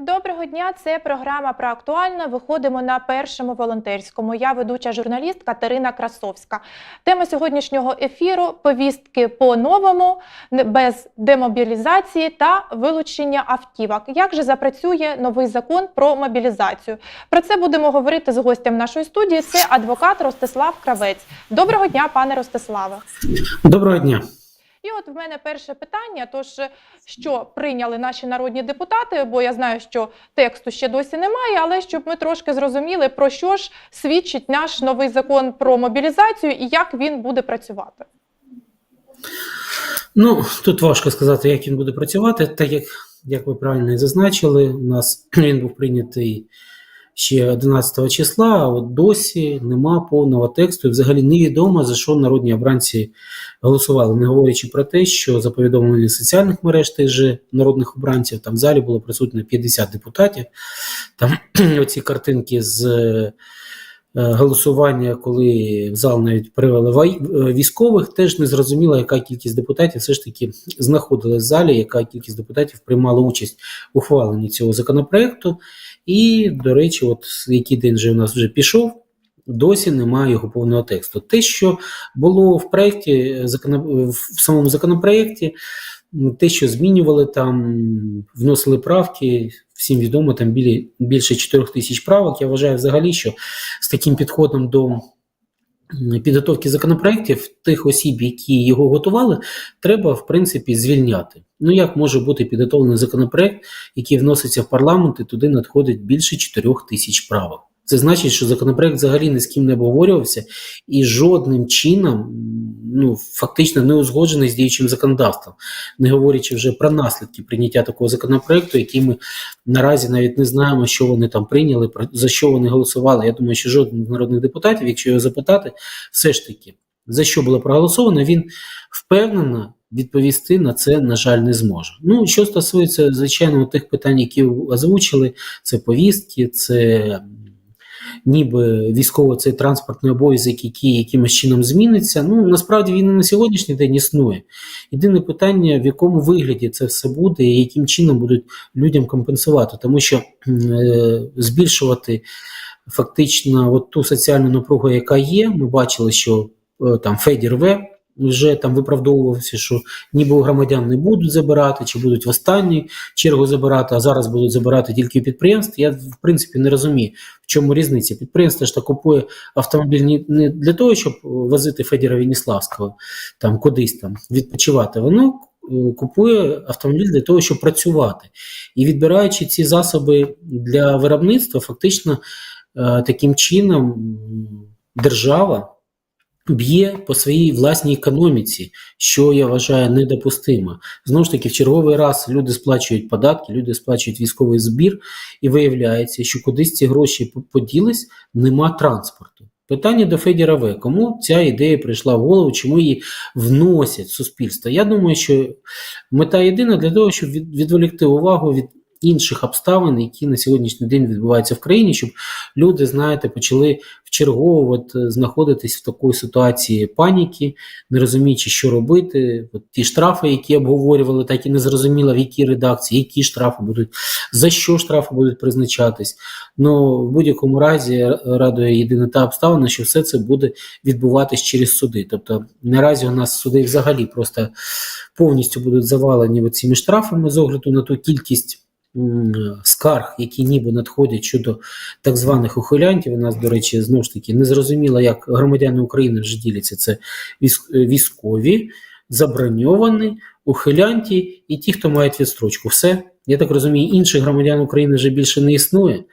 Доброго дня, це програма про актуальне. Виходимо на першому волонтерському. Я ведуча журналіст Катерина Красовська. Тема сьогоднішнього ефіру повістки по-новому, не- без демобілізації та вилучення автівок. Як же запрацює новий закон про мобілізацію? Про це будемо говорити з гостем нашої студії. Це адвокат Ростислав Кравець. Доброго дня, пане Ростиславе. Доброго дня. І от в мене перше питання: тож що прийняли наші народні депутати, бо я знаю, що тексту ще досі немає, але щоб ми трошки зрозуміли, про що ж свідчить наш новий закон про мобілізацію і як він буде працювати. Ну тут важко сказати, як він буде працювати, так як, як ви правильно і зазначили, у нас він був прийнятий ще 11 числа, а от досі нема повного тексту, і взагалі невідомо за що народні обранці голосували, не говорячи про те, що за повідомленням соціальних мереж тих же народних обранців там в залі було присутньо 50 депутатів. Там оці картинки з голосування, коли в зал навіть привели е, військових, теж не зрозуміло, яка кількість депутатів все ж таки знаходилась в залі, яка кількість депутатів приймала участь у ухваленні цього законопроекту. І, до речі, от який день вже у нас вже пішов, досі немає його повного тексту. Те, що було в проєкті, законо- в самому законопроєкті, те, що змінювали там, вносили правки, всім відомо, там білі, більше 4 тисяч правок. Я вважаю взагалі, що з таким підходом до підготовки законопроєктів тих осіб, які його готували, треба, в принципі, звільняти. Ну, як може бути підготовлений законопроект, який вноситься в парламент, і туди надходить більше 4 тисяч правок. Це значить, що законопроект взагалі ні з ким не обговорювався і жодним чином ну, фактично не узгоджений з діючим законодавством, не говорячи вже про наслідки прийняття такого законопроекту, який ми наразі навіть не знаємо, що вони там прийняли, за що вони голосували. Я думаю, що жоден з народних депутатів, якщо його запитати, все ж таки за що було проголосовано, він впевнено відповісти на це, на жаль, не зможе. Ну, що стосується, звичайно, тих питань, які озвучили, це повістки, це ніби військово цей транспортний обов'язок, який якимось чином зміниться. Ну, насправді він і на сьогоднішній день існує. Єдине питання, в якому вигляді це все буде і яким чином будуть людям компенсувати, тому що е, збільшувати фактично от ту соціальну напругу, яка є, ми бачили, що е, там Федір В. Вже там виправдовувався, що ніби у громадян не будуть забирати, чи будуть в останню чергу забирати, а зараз будуть забирати тільки підприємств. Я в принципі не розумію, в чому різниця. Підприємство ж та купує автомобіль не- для того, щоб возити Федіра Веніславського там кудись там відпочивати. Воно е, купує автомобіль для того, щоб працювати. І відбираючи ці засоби для виробництва, фактично е, таким чином держава б'є по своїй власній економіці, що я вважаю недопустимо. Знову ж таки, в черговий раз люди сплачують податки, люди сплачують військовий збір, і виявляється, що кудись ці гроші поділись, нема транспорту. Питання до Федіра В. Кому ця ідея прийшла в голову, чому її вносять в суспільство? Я думаю, що мета єдина для того, щоб відволікти увагу від інших обставин, які на сьогоднішній день відбуваються в країні, щоб люди, знаєте, почали вчергово е, знаходитись в такій ситуації паніки, не розуміючи, що робити. От ті штрафи, які обговорювали, так і не зрозуміло, в якій редакції, які штрафи будуть, за що штрафи будуть призначатись. Ну, в будь-якому разі радує єдина та обставина, що все це буде відбуватись через суди. Тобто наразі у нас суди взагалі просто повністю будуть завалені цими штрафами з огляду на ту кількість. Скарг, які ніби надходять щодо так званих ухилянтів. У нас, до речі, знову ж таки не зрозуміло, як громадяни України вже діляться. Це військ- військові, заброньовані, ухилянті і ті, хто мають відстрочку. Все. Я так розумію, інших громадян України вже більше не існує.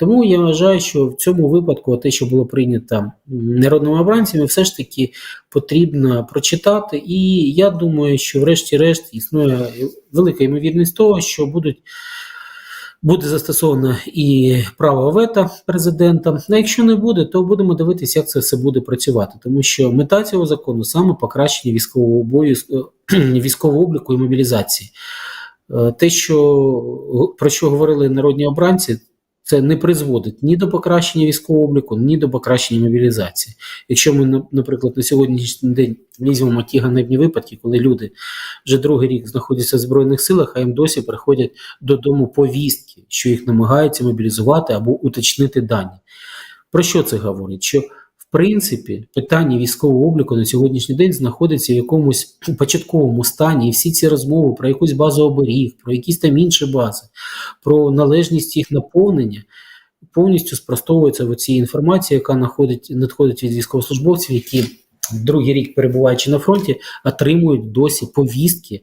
Тому я вважаю, що в цьому випадку те, що було прийнято народними обранцями, все ж таки потрібно прочитати. І я думаю, що врешті-решт існує велика ймовірність того, що будуть буде застосовано і право вето президента. А якщо не буде, то будемо дивитися, як це все буде працювати. Тому що мета цього закону саме покращення військового обов'язку, військового обліку і мобілізації. Е, Те, що про що говорили народні обранці, це не призводить ні до покращення військового обліку, ні до покращення мобілізації. Якщо ми, наприклад, на сьогоднішній день візьмемо ті ганебні випадки, коли люди вже другий рік знаходяться в Збройних силах, а їм досі приходять додому повістки, що їх намагаються мобілізувати або уточнити дані. Про що це говорить? Що принципі питання військового обліку на сьогоднішній день знаходиться в якомусь початковому стані, і всі ці розмови про якусь базу оберіг, про якісь там інші бази, про належність їх наповнення. Повністю спростовується в цій інформації, яка находить, надходить від військовослужбовців, які другий рік перебуваючи на фронті, отримують досі повістки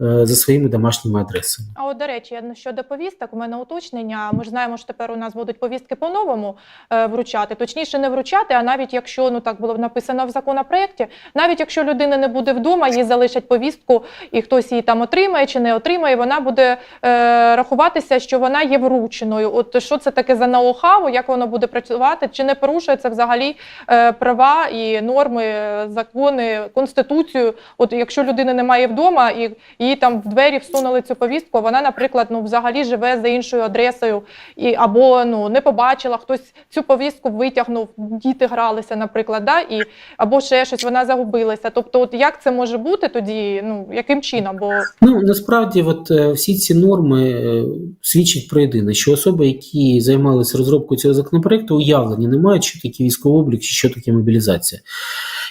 за своїми домашніми адресами. А от, до речі, я- щодо повісток, у мене уточнення. Ми ж знаємо, що тепер у нас будуть повістки по-новому е, вручати. Точніше, не вручати, а навіть якщо ну так було написано в законопроекті, навіть якщо людина не буде вдома, їй залишать повістку, і хтось її там отримає чи не отримає, вона буде е, рахуватися, що вона є врученою. От що це таке за ноу-хау, як воно буде працювати, чи не порушується взагалі е, права і норми, е, закони, конституцію. От якщо людини немає вдома і їй там в двері всунули цю повістку, вона, наприклад, ну взагалі живе за іншою адресою, і або ну не побачила, хтось цю повістку витягнув, діти гралися, наприклад, да, і або ще щось, вона загубилася. Тобто, от як це може бути тоді? Ну яким чином? Бо Ну насправді, от е, всі ці норми е, свідчать про єдине, що особи, які займалися розробкою цього законопроекту, уявлення не мають, що таке військовий облік, що таке мобілізація.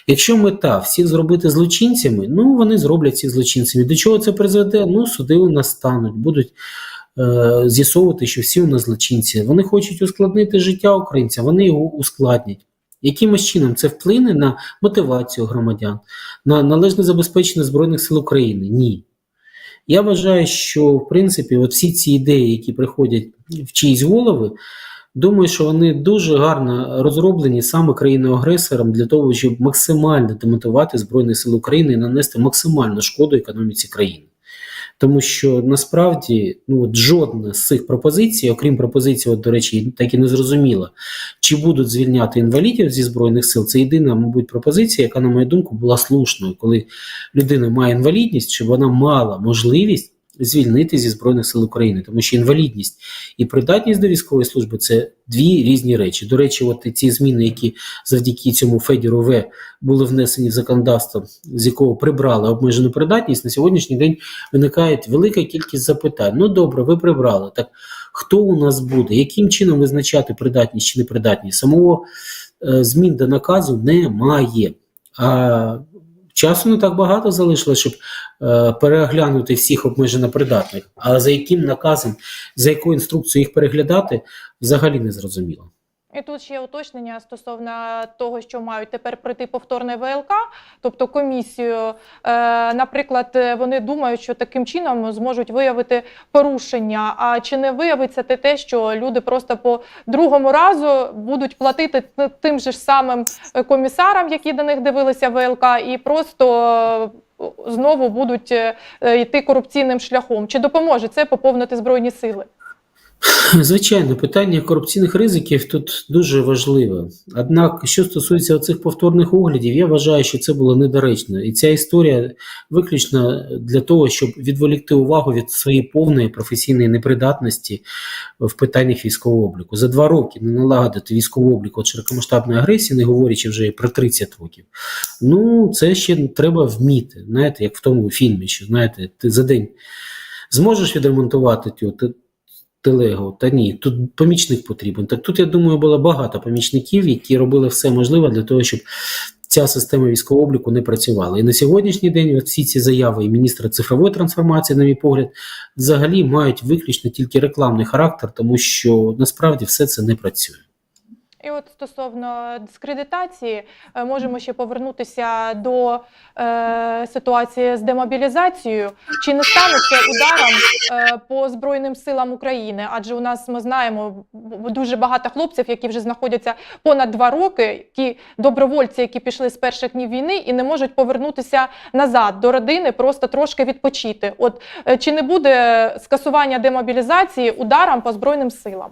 Якщо мета всіх зробити злочинцями, ну вони зроблять всіх злочинцями. До чого це призведе? Ну, суди у нас стануть, будуть е, з'ясовувати, що всі у нас злочинці. Вони хочуть ускладнити життя українця, вони його ускладнять. Якимось чином це вплине на мотивацію громадян, на належне забезпечення Збройних сил України? Ні. Я вважаю, що в принципі от всі ці ідеї, які приходять в чиїсь голови, думаю, що вони дуже гарно розроблені саме країною-агресором для того, щоб максимально демотивувати Збройні Сили України і нанести максимальну шкоду економіці країни. Тому що насправді ну, жодна з цих пропозицій, окрім пропозиції, от, до речі, так і не зрозуміла, чи будуть звільняти інвалідів зі Збройних сил, це єдина, мабуть, пропозиція, яка, на мою думку, була слушною, коли людина має інвалідність, щоб вона мала можливість звільнити зі Збройних сил України, тому що інвалідність і придатність до військової служби це дві різні речі. До речі, от ці зміни, які завдяки цьому Федіру В були внесені в законодавство, з якого прибрали обмежену придатність, на сьогоднішній день виникає велика кількість запитань. Ну добре, ви прибрали. Так хто у нас буде? Яким чином визначати придатність чи непридатність? Самого е, змін до наказу немає. А часу не так багато залишилось, щоб е, переглянути всіх обмежено придатних. Але за яким наказом, за якою інструкцією їх переглядати, взагалі не зрозуміло. І тут ще уточнення стосовно того, що мають тепер пройти повторне ВЛК, тобто комісію. Е, наприклад, вони думають, що таким чином зможуть виявити порушення. А чи не виявиться те, те, що люди просто по другому разу будуть платити тим же ж самим комісарам, які до них дивилися ВЛК, і просто е, знову будуть е, йти корупційним шляхом? Чи допоможе це поповнити збройні сили? Звичайно, питання корупційних ризиків тут дуже важливе. Однак, що стосується цих повторних оглядів, я вважаю, що це було недоречно. І ця історія виключно для того, щоб відволікти увагу від своєї повної професійної непридатності в питаннях військового обліку. За два роки не налагодити військовий облік від широкомасштабної агресії, не говорячи вже про 30 років. Ну, це ще треба вміти. Знаєте, як в тому фільмі, що знаєте, ти за день зможеш відремонтувати цю телегу. Та ні, тут помічник потрібен. Так тут, я думаю, було багато помічників, які робили все можливе для того, щоб ця система військового обліку не працювала. І на сьогоднішній день всі ці заяви і міністра цифрової трансформації, на мій погляд, взагалі мають виключно тільки рекламний характер, тому що насправді все це не працює. І от стосовно дискредитації, е, можемо ще повернутися до е, ситуації з демобілізацією. Чи не стане це ударом е, по Збройним силам України? Адже у нас ми знаємо дуже багато хлопців, які вже знаходяться понад два роки, ті добровольці, які пішли з перших днів війни і не можуть повернутися назад до родини, просто трошки відпочити. От е, чи не буде скасування демобілізації ударом по Збройним силам?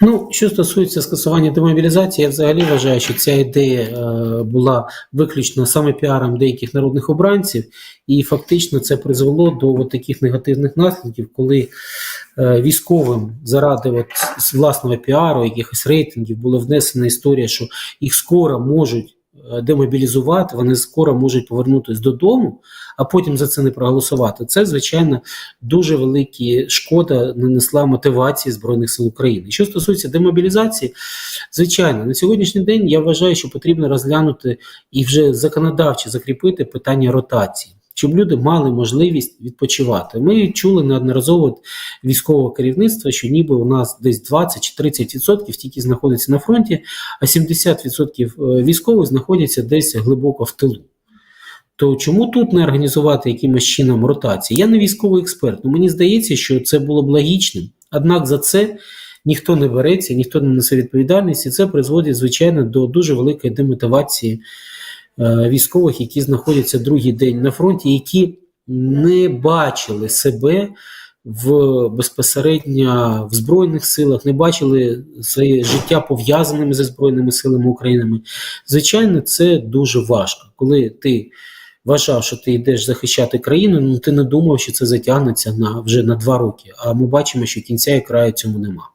Ну, що стосується скасування демобілізації, я взагалі вважаю, що ця ідея е, була виключно саме піаром деяких народних обранців, і фактично це призвело до от таких негативних наслідків, коли е, військовим заради от власного піару, якихось рейтингів була внесена історія, що їх скоро можуть е, демобілізувати, вони скоро можуть повернутися додому, а потім за це не проголосувати. Це, звичайно, дуже великі шкода нанесла мотивації Збройних сил України. Що стосується демобілізації, звичайно, на сьогоднішній день я вважаю, що потрібно розглянути і вже законодавчо закріпити питання ротації. Щоб люди мали можливість відпочивати. Ми чули неодноразово військового керівництва, що ніби у нас десь 20 чи 30 відсотків тільки знаходиться на фронті, а 70 відсотків е, військових знаходяться десь глибоко в тилу. То чому тут не організувати якимось чином ротації? Я не військовий експерт, але мені здається, що це було б логічним. Однак за це ніхто не береться, ніхто не несе відповідальність, і це призводить, звичайно, до дуже великої демотивації е, військових, які знаходяться другий день на фронті, які не бачили себе в безпосередньо в Збройних силах, не бачили своє життя пов'язаними зі Збройними силами України. Звичайно, це дуже важко, коли ти вважав, що ти йдеш захищати країну, ну ти не думав, що це затягнеться на вже на два роки. А ми бачимо, що кінця і краю цьому нема.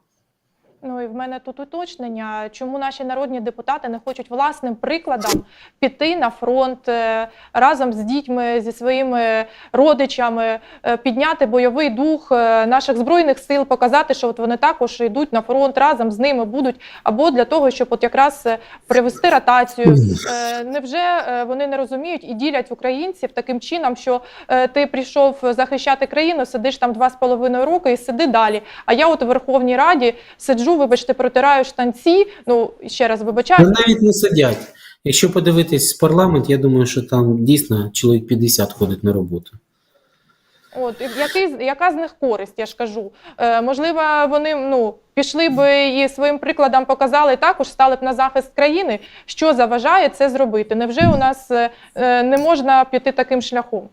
В мене тут уточнення, чому наші народні депутати не хочуть власним прикладом піти на фронт е, разом з дітьми, зі своїми родичами, е, підняти бойовий дух е, наших збройних сил, показати, що от вони також йдуть на фронт разом з ними будуть, або для того, щоб от якраз привести ротацію. Невже вони не розуміють і ділять українців таким чином, що ти прийшов захищати країну, сидиш там два з половиною роки і сиди далі. А я от у Верховній Раді сиджу, вибачте, протираю штанці. Ну ще раз вибачаю. навіть не сидять. Якщо подивитись парламент, я думаю, що там дійсно чоловік 50 ходить на роботу. От який яка з них користь? Я ж кажу. Е, можливо, вони ну пішли би і своїм прикладом показали також, стали б на захист країни. Що заважає це зробити? Невже у нас е, е, не можна піти таким шляхом?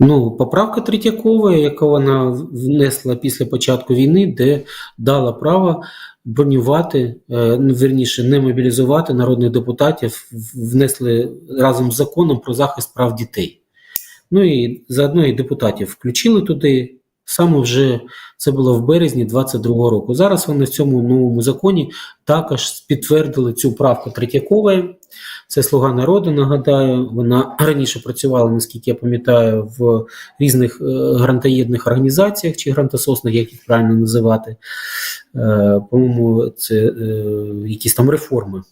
Ну, поправка Третьякова, яку вона внесла після початку війни, де дала право бронювати, е, ну, верніше, не мобілізувати народних депутатів, внесли разом з законом про захист прав дітей. Ну і заодно і депутатів включили туди. Саме вже це було в березні 22-го року. Зараз вони в цьому новому законі також підтвердили цю правку Третьякової. Це слуга народу. Нагадаю, вона раніше працювала, наскільки я пам'ятаю, в різних е, грантоєдних організаціях чи грантососних, як їх правильно називати. Е, По-моєму, це е, якісь там реформи.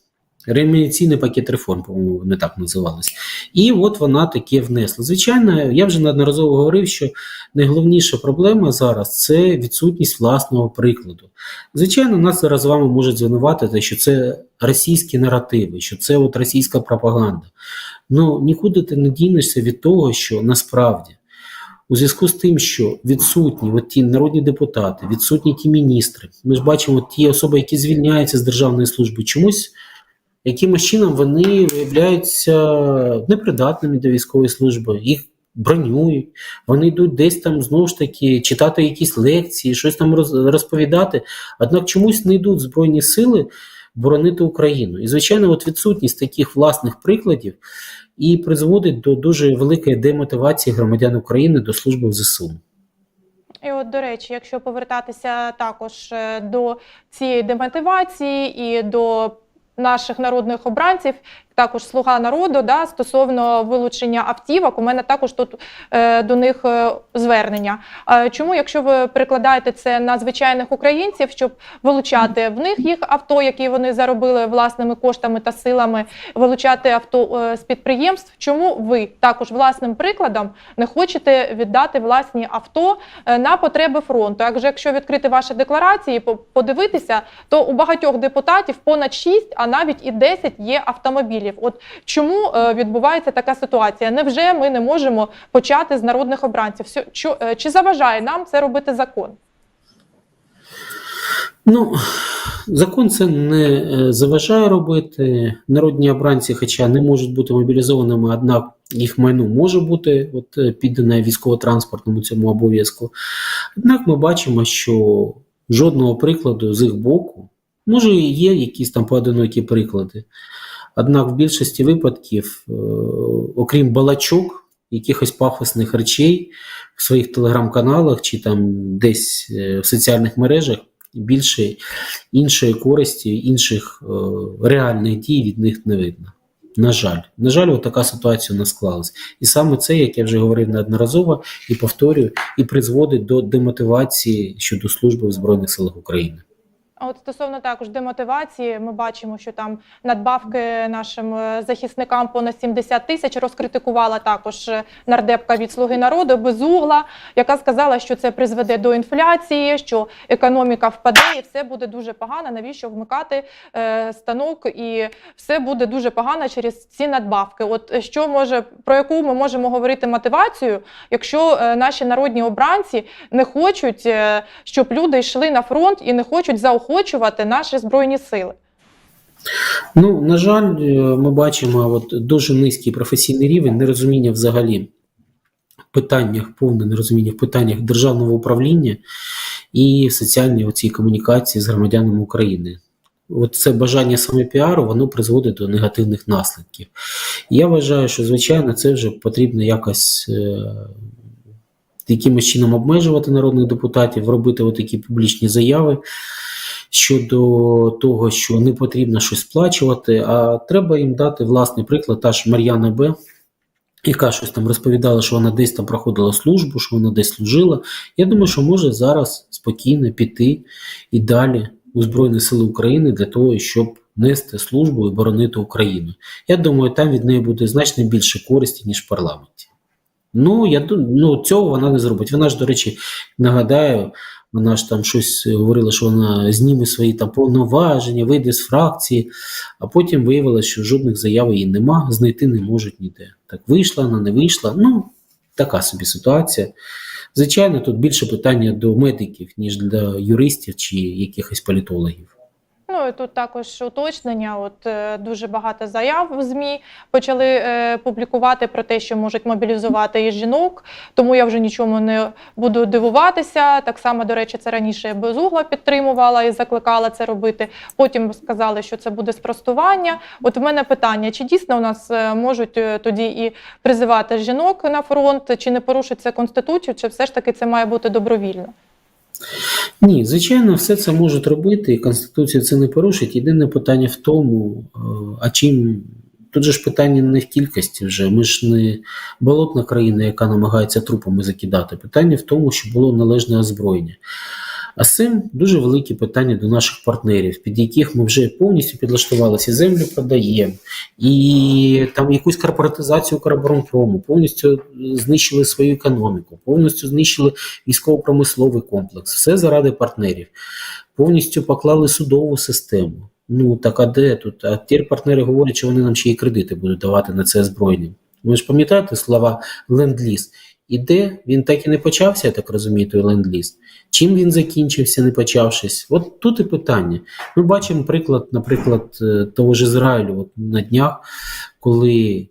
Реміційний пакет реформ, по-моєму, не так називалось. І от вона таке внесла. Звичайно, я вже неодноразово говорив, що найголовніша проблема зараз це відсутність власного прикладу. Звичайно, нас зараз з вами можуть звинуватити, що це російські наративи, що це от російська пропаганда. Ну нікуди ти не дінешся від того, що насправді. У зв'язку з тим, що відсутні от ті народні депутати, відсутні ті міністри, ми ж бачимо ті особи, які звільняються з державної служби, чомусь якимось чином вони виявляються непридатними до військової служби, їх бронюють, вони йдуть десь там знову ж таки читати якісь лекції, щось там роз- розповідати. Однак чомусь не йдуть Збройні сили боронити Україну. І, звичайно, от відсутність таких власних прикладів і призводить до дуже великої демотивації громадян України до служби в ЗСУ. І от, до речі, якщо повертатися також е, до цієї демотивації і до наших народних обранців, також слуга народу, да, стосовно вилучення автівок, у мене також тут е, до них е, звернення. Е, чому, якщо ви перекладаєте це на звичайних українців, щоб вилучати в них їх авто, які вони заробили власними коштами та силами, вилучати авто е, з підприємств, чому ви також власним прикладом не хочете віддати власні авто е, на потреби фронту? Якщо якщо відкрити ваші декларації, подивитися, то у багатьох депутатів понад 6, а навіть і 10 є автомобілів. От чому е, відбувається така ситуація? Невже ми не можемо почати з народних обранців? Е, Чи заважає нам це робити закон? Ну, закон це не е, заважає робити. Народні обранці, хоча не можуть бути мобілізованими, однак їх майно може бути от, піддане військово-транспортному цьому обов'язку. Однак ми бачимо, що жодного прикладу з їх боку. Може, і є якісь там поодинокі приклади. Однак в більшості випадків, е, окрім балачок, якихось пафосних речей в своїх телеграм-каналах чи там десь е, в соціальних мережах, більше іншої користі, інших е, реальних дій від них не видно. На жаль, на жаль, така ситуація у нас склалась. І саме це, як я вже говорив неодноразово і повторюю, і призводить до демотивації щодо служби в Збройних силах України. От стосовно також демотивації, ми бачимо, що там надбавки нашим е, захисникам понад 70 тисяч розкритикувала також е, нардепка від Слуги народу Безугла, яка сказала, що це призведе до інфляції, що економіка впаде, і все буде дуже погано. Навіщо вмикати е, станок, і все буде дуже погано через ці надбавки. От е, що може про яку ми можемо говорити мотивацію, якщо е, наші народні обранці не хочуть, е, щоб люди йшли на фронт і не хочуть заохочувати наші збройні сили. Ну, на жаль, е, ми бачимо от дуже низький професійний рівень нерозуміння взагалі в питаннях, повне нерозуміння в питаннях державного управління і в соціальній оцій комунікації з громадянами України. От це бажання саме піару, воно призводить до негативних наслідків. Я вважаю, що звичайно це вже потрібно якось е, якимось чином обмежувати народних депутатів, робити отакі публічні заяви щодо того, що не потрібно щось сплачувати, а треба їм дати власний приклад. Та ж Мар'яна Б. Яка щось там розповідала, що вона десь там проходила службу, що вона десь служила. Я думаю, що може зараз спокійно піти і далі у Збройні Сили України для того, щоб нести службу і боронити Україну. Я думаю, там від неї буде значно більше користі, ніж в парламенті. Ну, я ну, цього вона не зробить. Вона ж, до речі, нагадаю, вона ж там щось говорила, що вона зніме свої там повноваження, вийде з фракції, а потім виявилося, що жодних заяв її нема, знайти не можуть ніде. Так вийшла, вона не вийшла. Ну, така собі ситуація. Звичайно, тут більше питання до медиків, ніж для юристів чи якихось політологів. Ну тут також уточнення. От е, дуже багато заяв в змі почали е, публікувати про те, що можуть мобілізувати і жінок. Тому я вже нічому не буду дивуватися. Так само, до речі, це раніше безугла підтримувала і закликала це робити. Потім сказали, що це буде спростування. От в мене питання: чи дійсно у нас е, можуть тоді і призивати жінок на фронт, чи не порушить це конституцію, чи все ж таки це має бути добровільно? Ні, звичайно, все це можуть робити, і Конституція це не порушить. Єдине питання в тому, е, а чим. Тут же ж питання не в кількості вже. Ми ж не болотна країна, яка намагається трупами закидати. Питання в тому, що було належне озброєння. А цим дуже великі питання до наших партнерів, під яких ми вже повністю підлаштувалися, землю продаємо, і там якусь корпоратизацію Укроборонпрому, повністю знищили свою економіку, повністю знищили військово-промисловий комплекс. Все заради партнерів. Повністю поклали судову систему. Ну так а де тут? А ті партнери говорять, що вони нам ще й кредити будуть давати на це озброєння. Ви ж пам'ятаєте слова ленд-ліз? І де він так і не почався, я так розумію, той ленд-ліз. Чим він закінчився, не почавшись? От тут і питання. Ми бачимо приклад, наприклад, е, того ж Ізраїлю от на днях, коли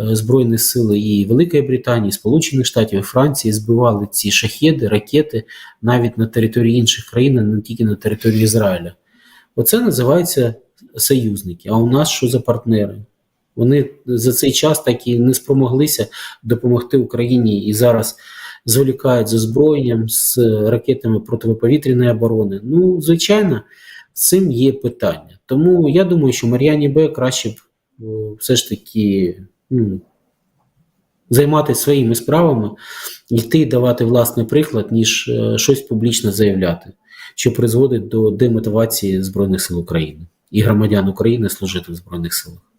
е, Збройні сили і Великої Британії, Сполучених Штатів і Франції збивали ці шахеди, ракети навіть на території інших країн, а не тільки на території Ізраїля. Оце називається союзники. А у нас що за партнери? Вони за цей час так і не спромоглися допомогти Україні і зараз зволікають з озброєнням, з ракетами протиповітряної оборони. Ну, звичайно, цим є питання. Тому я думаю, що Мар'яні Б краще б все ж таки ну, займатися своїми справами, йти давати власний приклад, ніж е, щось публічно заявляти, що призводить до демотивації Збройних сил України і громадян України служити в Збройних силах.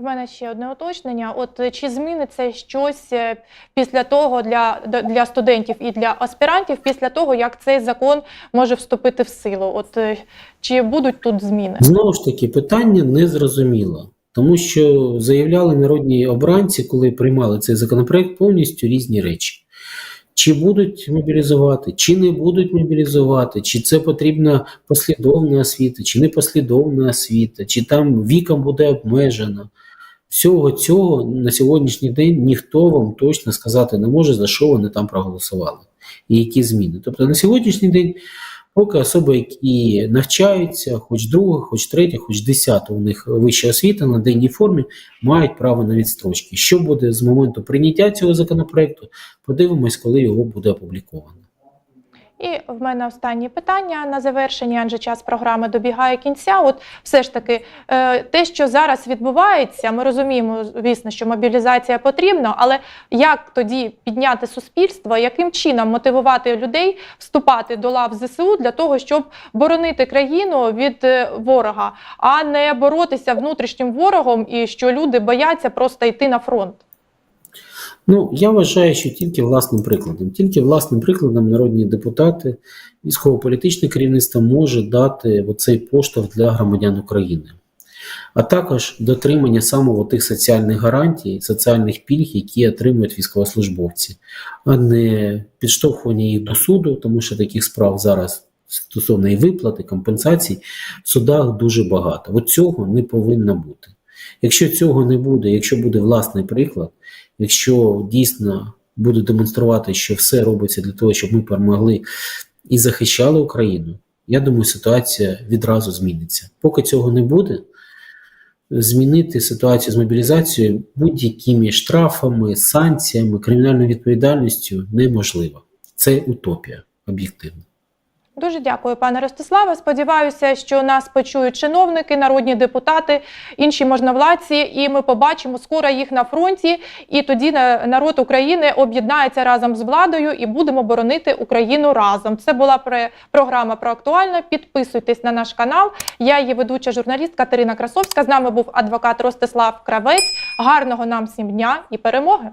В мене ще одне уточнення. От е, чи зміниться щось е, після того для, для студентів і для аспірантів після того, як цей закон може вступити в силу? От е, чи будуть тут зміни? Знову ж таки, питання не зрозуміло, тому що заявляли народні обранці, коли приймали цей законопроект, повністю різні речі. Чи будуть мобілізувати, чи не будуть мобілізувати, чи це потрібна послідовна освіта, чи не послідовна освіта, чи там віком буде обмежено. Всього цього на сьогоднішній день ніхто вам точно сказати не може, за що вони там проголосували і які зміни. Тобто на сьогоднішній день Поки особи, які навчаються, хоч друга, хоч третя, хоч десята, у них вища освіта на денній формі, мають право на відстрочки. Що буде з моменту прийняття цього законопроекту, подивимось, коли його буде опубліковано. І в мене останнє питання на завершення, адже час програми добігає кінця. От все ж таки, е, те, що зараз відбувається, ми розуміємо, звісно, що мобілізація потрібна, але як тоді підняти суспільство, яким чином мотивувати людей вступати до лав ЗСУ для того, щоб боронити країну від е, ворога, а не боротися внутрішнім ворогом, і що люди бояться просто йти на фронт? Ну, я вважаю, що тільки власним прикладом. Тільки власним прикладом народні депутати, військово-політичне керівництво може дати оцей поштовх для громадян України. А також дотримання саме тих соціальних гарантій, соціальних пільг, які отримують військовослужбовці, а не підштовхування їх до суду, тому що таких справ зараз стосовно і виплати, компенсацій в судах дуже багато. От цього не повинно бути. Якщо цього не буде, якщо буде власний приклад, якщо дійсно буде демонструвати, що все робиться для того, щоб ми перемогли і захищали Україну, я думаю, ситуація відразу зміниться. Поки цього не буде, змінити ситуацію з мобілізацією будь-якими штрафами, санкціями, кримінальною відповідальністю неможливо. Це утопія об'єктивно. Дуже дякую, пане Ростиславе. Сподіваюся, що нас почують чиновники, народні депутати, інші можновладці, і ми побачимо скоро їх на фронті. І тоді народ України об'єднається разом з владою і будемо боронити Україну разом. Це була програма про актуальне. Підписуйтесь на наш канал. Я її ведуча журналіст Катерина Красовська. З нами був адвокат Ростислав Кравець. Гарного нам всім дня і перемоги!